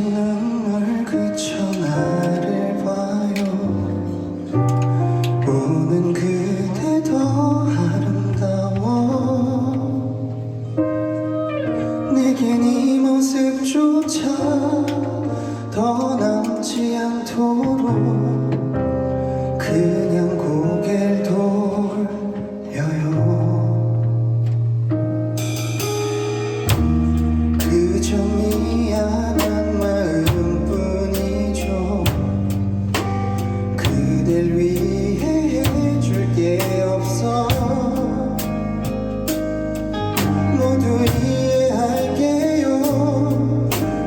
눈물 그쳐 나를 봐요. 우는 그대 더 아름다워. 내겐 이 모습조차 더 늘 위해 해줄 게 없어. 모두 이해할게요.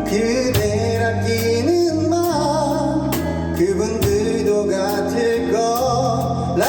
그댈 아끼는 마음 그분들도 같을 거라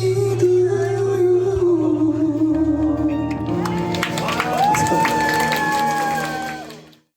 你的。